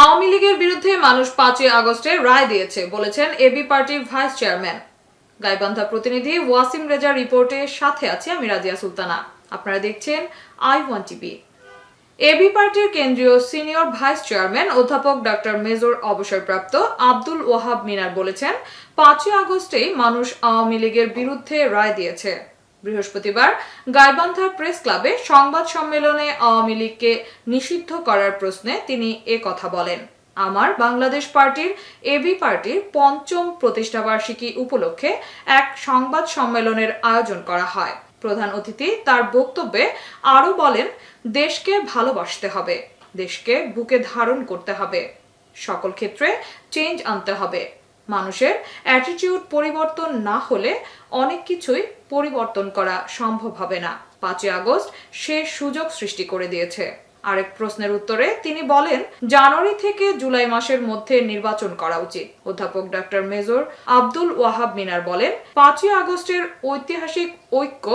আওয়ামী লীগের বিরুদ্ধে মানুষ পাঁচই আগস্টে রায় দিয়েছে, বলেছেন এবি পার্টির ভাইস চেয়ারম্যান। গাইবান্ধা প্রতিনিধি ওয়াসিম রেজা রিপোর্টে সাথে আছে আমি রাজিয়া সুলতানা। আপনারা দেখছেন আই ওয়ান টিভি। এবি পার্টির কেন্দ্রীয় সিনিয়র ভাইস চেয়ারম্যান অধ্যাপক ডক্টর মেজর অবসরপ্রাপ্ত আব্দুল ওয়াহাব মিনার বলেছেন, পাঁচই আগস্টেই মানুষ আওয়ামী লীগের বিরুদ্ধে রায় দিয়েছে। বৃহস্পতিবার গাইবান্ধা প্রেস ক্লাবে সংবাদ সম্মেলনে আওয়ামী লীগকে নিষিদ্ধ করার প্রশ্নে তিনি এ কথা বলেন। আমার বাংলাদেশ পার্টির এবি পার্টির পঞ্চম প্রতিষ্ঠাবার্ষিকী উপলক্ষে এক সংবাদ সম্মেলনের আয়োজন করা হয়। প্রধান অতিথি তার বক্তব্যে আরও বলেন, দেশকে ভালোবাসতে হবে, দেশকে বুকে ধারণ করতে হবে। সকল ক্ষেত্রে চেঞ্জ আনতে হবে। মানুষের অ্যাটিটিউড পরিবর্তন না হলে অনেক কিছুই পরিবর্তন করা সম্ভব হবে না। পাঁচই আগস্ট সে সুযোগ সৃষ্টি করে দিয়েছে। আরেক প্রশ্নের উত্তরে তিনি বলেন, জানুয়ারি থেকে জুলাই মাসের মধ্যে নির্বাচন করা উচিত। অধ্যাপক ডক্টর মেজর আব্দুল ওয়াহাব মিনার বলেন, পাঁচই আগস্টের ঐতিহাসিক ঐক্য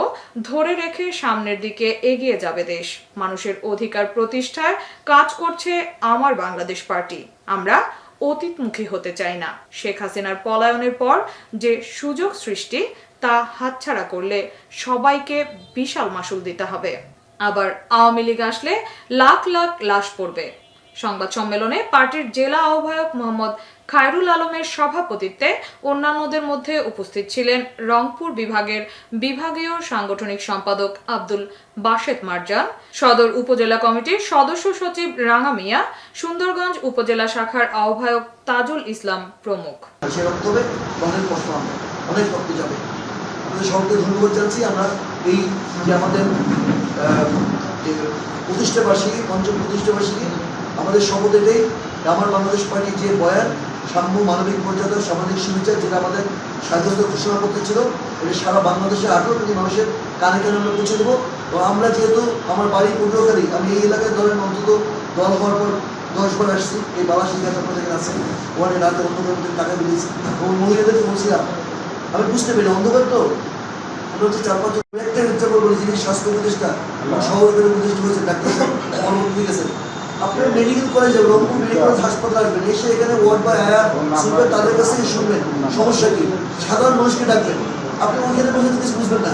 ধরে রেখে সামনের দিকে এগিয়ে যাবে দেশ। মানুষের অধিকার প্রতিষ্ঠায় কাজ করছে আমার বাংলাদেশ পার্টি। আমরা অতীতমুখী হতে চাই না। শেখ হাসিনার পলায়নের পর যে সুযোগ সৃষ্টি, তা হাতছাড়া করলে সবাইকে বিশাল মাসুল দিতে হবে। আবার আওয়ামী লীগ আসলে লাখ লাখ লাশ পড়বে। সংবাদ সম্মেলনে পার্টির জেলা আহ্বায়ক মোহাম্মদ খায়রুল আলমের সভাপতিত্বে অন্যান্যদের মধ্যে উপস্থিত ছিলেন রংপুর বিভাগের বিভাগীয় সাংগঠনিক সম্পাদক আব্দুল বাশেদ মারজান সদর উপজেলা কমিটির সদস্য সচিব রাঙা মিয়া সুন্দরগঞ্জ উপজেলা শাখার আহ্বায়ক তাজুল ইসলাম প্রমুখ। সে রক্ত হবে অনেক কষ্ট হবে অনেক রক্ত যাবে। আমাদের সবাইকে ধন্যবাদ জানাচ্ছি। আমরা এই যে আমাদের আহ, যে প্রতিষ্ঠা বার্ষিকী পঞ্চম প্রতিষ্ঠা বার্ষিকী আমাদের এটাই আমার বাংলাদেশ পার্টি যে বয়ান, সাম্য মানবিক মর্যাদা, সামাজিক সুবিচার যেটা আমাদের স্বাধীনতা ঘোষণাপত্র ছিল, এটা সারা বাংলাদেশের আঠারো কোটি মানুষের কানে কানে আমরা পৌঁছে দেবো। এবং আমরা যেহেতু আমার বাড়ি পনেরোকারী আমি এই এলাকায় ধরেন অন্তত দল হওয়ার পর দশবার আসছি। এই বাবা শিক্ষা আপনাদের আছে। ওখানে রাতে অন্ধকার টাকা দিয়েছি। এবং মহিলাদেরকে বলছিলাম, আমি বুঝতে পারি অন্ধকার তো। আমরা হচ্ছে চার পাঁচ একটা উদযাপন করি যিনি স্বাস্থ্য উপদেষ্টা, সহকারী উপদেষ্টা হয়েছে ডাক্তার সাহেব গেছেন আপনার মেডিকেল কলেজে রংপুর মেডিকেল কলেজ হাসপাতাল আসবেন এসে এখানে ওয়ার্ড বাই আয়া শুনবেন তাদের কাছ থেকে শুনবেন। সমস্যা কি? সাধারণ মানুষকে ডাকবেন। আপনি ওইখানে বসে কিছু বুঝবেন না।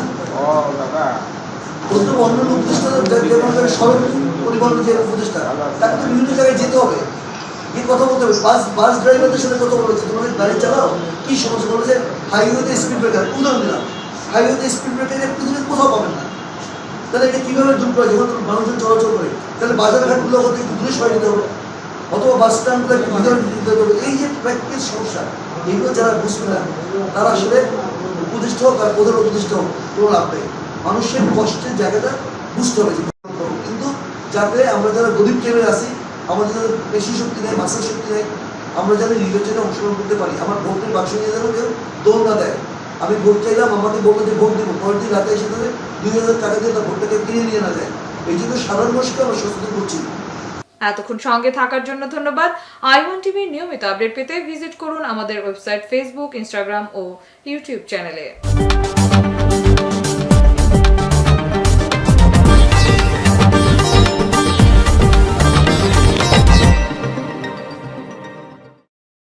অন্য অন্য উপদেষ্টা যেমন সড়ক পরিবহন যে উপদেষ্টা তাকে তো বিভিন্ন জায়গায় যেতে হবে। গিয়ে কথা বলতে হবে। বাস বাস ড্রাইভারদের সাথে কথা বলেছে তোমাদের গাড়ি চালাও কি সমস্যা? বলেছে হাইওয়েতে স্পিড ব্রেকার উদাহরণ দিলাম। হাইওয়েতে স্পিড ব্রেকার পৃথিবীর কোথাও পাবেন না। তাহলে এটা কীভাবে করা যখন মানুষজন চলাচল করে, তাহলে বাজার ঘাটগুলো হতে একটু দূরে সরাই দিতে হবে। অথবা বাস স্ট্যান্ডগুলো হবে। এই যে প্র্যাকটিস সমস্যা, এগুলো যারা বুঝবে না, তারা আসলে উপদিষ্ট হোক আর প্রধান উপদিষ্ট হোক, কোনো লাভ নেই। মানুষের কষ্টের জায়গাটা বুঝতে হবে কিন্তু যাতে আমরা যারা গরিব টেবিল আছি, আমাদের যারা পেশি শক্তি নেই, মাসের শক্তি নেই, আমরা যেন নির্বাচনে অংশগ্রহণ করতে পারি, আমার ভোটের বাক্স নিয়ে যেন কেউ দৌড় না দেয়। আমি ভোট চাইলাম বলল যে ভোট দেবো। পরের দিন রাতে এসে তাদের দুই হাজার টাকা দিয়ে তার ভোটটাকে কিনে নিয়ে না যায়। এই জন্য সাধারণ মানুষকে আমরা সচেতন করছি। এতক্ষণ সঙ্গে থাকার জন্য ধন্যবাদ। আই ওয়ান টিভির নিয়মিত আপডেট পেতে ভিজিট করুন আমাদের ওয়েবসাইট, ফেসবুক, ইনস্টাগ্রাম ও ইউটিউব চ্যানেলে।